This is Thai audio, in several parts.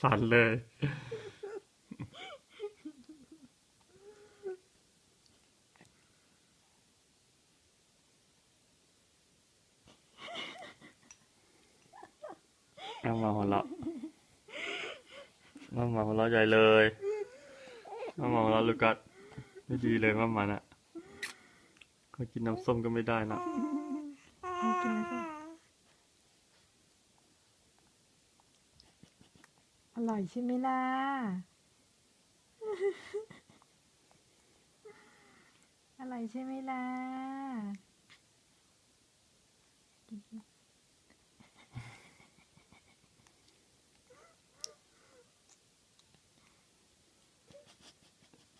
สั่นเลยมามาหัวเราะมามาหัวเราะใหญ่เลยมามาหัวเราะลูกกัดไม่ดีเลยมามาน่ะเขากินน้ำส้มก็ไม่ได้นะกินแล้วก็ อร่อยใช่ไหมล่ะ อร่อยใช่ไหมล่ะ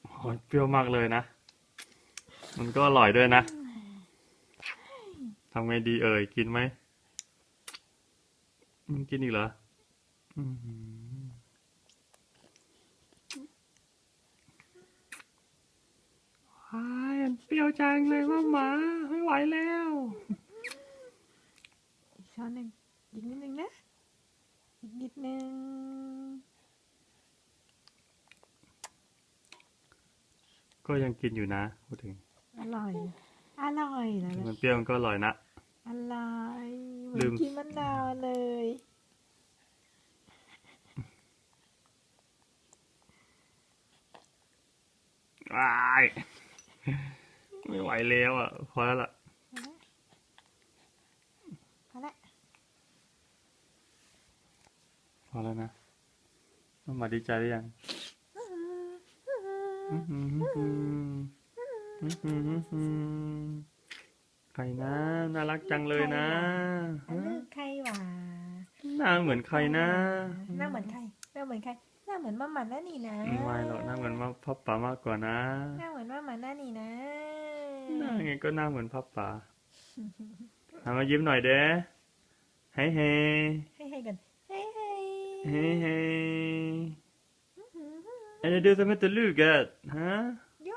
โอ้ยเปรี้ยวมากเลยนะ มันก็อร่อยด้วยนะ ทำไงดีเอ่ย กินไหม มันกินอีกเหรอ อืมว้ายมันเป รี้ยวจังเลยว่าหมาไม่ไหวแล้ว อีกช้อนหนึ่งอีกนิดนึงนะ อีกนิดนึงก็ยังกินอยู่นะพูดถึง อร่อย อร่อยแล้วถึงนะมันเปรี้ยวมันก็อร่อยนะ อร่อยเหมืลือนมกินมะนาวเลยว้าย ไม่ไหวแล้วอะ พอแล้วล่ะพอละพอแล้วนะมามาดีใจหรือยังใครนะ น่ารักจังเลยนะอันนี้ใครหวาหน้าเหมือนใครนะหน้าเหมือนใครหน้าเหมือนใครหน้าเหมือนมาหมันแล้วนี่นะไม่หรอกหน้าเหมือนมาพับป๋ามากกว่านะหน้าเหมือนมาหมันแล้วนี่นะ หน้าไงก็หน้าเหมือนพับป๋าเอามายิ้มหน่อยเด้เฮ้เฮ้ให้ให้กันให้ให้เฮ้เฮ้เอ็นดูสมัยตะลูกอะฮะโย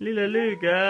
Lilla Luca.